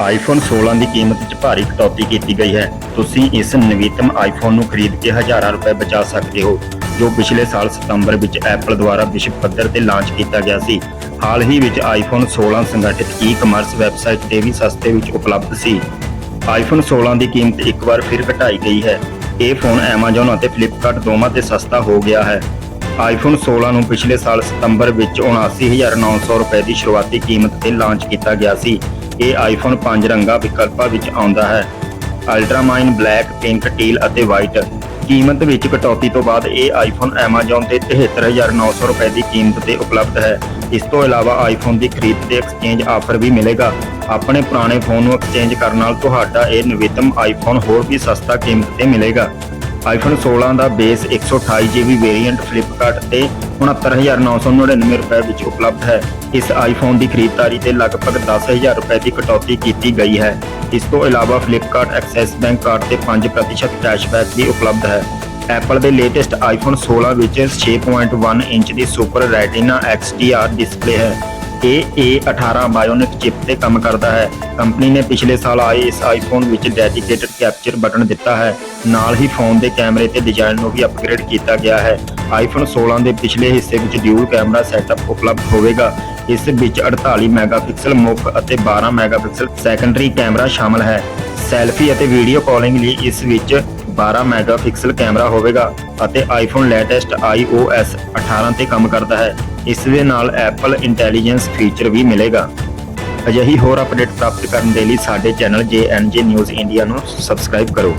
IPhone 16 ਦੀ ਕੀਮਤ 'ਚ ਭਾਰੀ ਕਟੌਤੀ ਕੀਤੀ ਗਈ ਹੈ। ਤੁਸੀਂ ਇਸ ਨਵੀਨਤਮ ਆਈਫੋਨ ਨੂੰ ਖਰੀਦ ਕੇ ਹਜ਼ਾਰਾਂ ਰੁਪਏ ਬਚਾ ਸਕਦੇ ਹੋ, ਜੋ ਪਿਛਲੇ ਸਾਲ ਸਤੰਬਰ ਵਿੱਚ ਐਪਲ ਦੁਆਰਾ ਵਿਸ਼ਵ ਪੱਧਰ ਤੇ ਲਾਂਚ ਕੀਤਾ ਗਿਆ ਸੀ। ਹਾਲ ਹੀ ਵਿੱਚ ਆਈਫੋਨ 16 ਸੰਗਠਿਤ ਈ-ਕਮਰਸ ਵੈਬਸਾਈਟ ਤੇ ਵੀ ਸਸਤੇ ਵਿੱਚ ਉਪਲਬਧ ਸੀ। ਆਈਫੋਨ 16 ਦੀ ਕੀਮਤ ਇੱਕ ਵਾਰ ਫਿਰ ਘਟਾਈ ਗਈ ਹੈ। ਇਹ ਫੋਨ Amazon ਅਤੇ Flipkart ਦੋਵਾਂ ਤੇ ਸਸਤਾ ਹੋ ਗਿਆ ਹੈ। ਆਈਫੋਨ 16 ਨੂੰ ਪਿਛਲੇ ਸਾਲ ਸਤੰਬਰ ਵਿੱਚ 79900 ਰੁਪਏ ਦੀ ਸ਼ੁਰੂਆਤੀ ਕੀਮਤ ਤੇ ਲਾਂਚ ਕੀਤਾ ਗਿਆ ਸੀ। ਇਹ ਆਈਫੋਨ ਪੰਜ ਰੰਗਾਂ ਵਿਕਲਪਾਂ ਵਿੱਚ ਆਉਂਦਾ ਹੈ। ਅਲਟਰਾਮਾਈਨ ਬਲੈਕ ਪਿੰਕ ਟੀਲ ਅਤੇ ਵਾਈਟ ਕੀਮਤ ਵਿੱਚ ਕਟੌਤੀ ਤੋਂ ਬਾਅਦ ਇਹ ਆਈਫੋਨ Amazon ਤੇ 73900 ਰੁਪਏ ਦੀ ਕੀਮਤ ਤੇ ਉਪਲਬਧ ਹੈ। ਇਸ ਤੋਂ ਇਲਾਵਾ ਆਈਫੋਨ ਦੀ ਖਰੀਦ ਤੇ ਐਕਸਚੇਂਜ ਆਫਰ ਵੀ ਮਿਲੇਗਾ। ਆਪਣੇ ਪੁਰਾਣੇ ਫੋਨ ਨੂੰ ਐਕਸਚੇਂਜ ਕਰਨ ਨਾਲ ਤੁਹਾਡਾ ਇਹ ਨਵੀਨਤਮ ਆਈਫੋਨ ਹੋਰ ਵੀ ਸਸਤਾ ਕੀਮਤ ਤੇ ਮਿਲੇਗਾ। ਆਈਫੋਨ 16 ਦਾ ਬੇਸ 128 GB ਵੇਰੀਐਂਟ ਫਲਿੱਪਕਾਰਟ ਤੇ 69999 ਰੁਪਏ ਵਿੱਚ ਉਪਲਬਧ ਹੈ। ਇਸ ਆਈਫੋਨ ਦੀ ਖਰੀਦਦਾਰੀ ਤੇ ਲਗਭਗ 10000 ਰੁਪਏ ਦੀ ਕਟੌਤੀ ਕੀਤੀ ਗਈ ਹੈ। ਇਸ ਤੋਂ ਇਲਾਵਾ ਫਲਿੱਪਕਾਰਟ ਐਕਸੈਸ ਬੈਂਕ ਕਾਰਡ ਤੇ 5% ਕੈਸ਼ਬੈਕ ਵੀ ਉਪਲਬਧ ਹੈ। ਐਪਲ ਦੇ ਲੇਟੈਸਟ ਆਈਫੋਨ 16 ਵਿੱਚ 6.1 ਇੰਚ ਦੀ ਸੁਪਰ ਰੈਟੀਨਾ XDR ਡਿਸਪਲੇ ਹੈ। ਇਹ A18 ਬਾਇਓਨਿਕ ਚਿਪ ਤੇ ਕੰਮ ਕਰਦਾ ਹੈ। ਕੰਪਨੀ ਨੇ ਪਿਛਲੇ ਸਾਲ ਆਏ ਇਸ ਆਈਫੋਨ ਵਿੱਚ ਡੈਡੀਕੇਟਡ ਕੈਪਚਰ ਬਟਨ ਦਿੱਤਾ ਹੈ। ਨਾਲ ਹੀ ਫੋਨ ਦੇ ਕੈਮਰੇ ਤੇ ਡਿਜ਼ਾਈਨ ਨੂੰ ਵੀ ਅਪਗ੍ਰੇਡ ਕੀਤਾ ਗਿਆ ਹੈ। ਆਈਫੋਨ 16 ਦੇ ਪਿਛਲੇ ਹਿੱਸੇ ਵਿੱਚ ਡਿਊਲ ਕੈਮਰਾ ਸੈਟਅਪ ਉਪਲਬਧ ਹੋਵੇਗਾ। ਇਸ ਵਿੱਚ 48 ਮੈਗਾਪਿਕਸਲ ਮੁੱਖ ਅਤੇ 12 ਮੈਗਾਪਿਕਸਲ ਸੈਕੰਡਰੀ ਕੈਮਰਾ ਸ਼ਾਮਲ ਹੈ। ਸੈਲਫੀ ਅਤੇ ਵੀਡੀਓ ਕਾਲਿੰਗ ਲਈ ਇਸ ਵਿੱਚ 12 ਮੈਗਾਪਿਕਸਲ ਕੈਮਰਾ ਹੋਵੇਗਾ ਅਤੇ ਆਈਫੋਨ ਲੇਟੈਸਟ iOS 18 ਤੇ ਕੰਮ ਕਰਦਾ ਹੈ। ਇਸ ਦੇ ਨਾਲ Apple ਇੰਟੈਲੀਜੈਂਸ ਫੀਚਰ ਵੀ ਮਿਲੇਗਾ। ਅਜਿਹੀ ਹੋਰ ਅਪਡੇਟ ਪ੍ਰਾਪਤ ਕਰਨ ਦੇ ਲਈ ਸਾਡੇ ਚੈਨਲ JNJ ਨਿਊਜ਼ ਇੰਡੀਆ ਨੂੰ ਸਬਸਕ੍ਰਾਈਬ ਕਰੋ।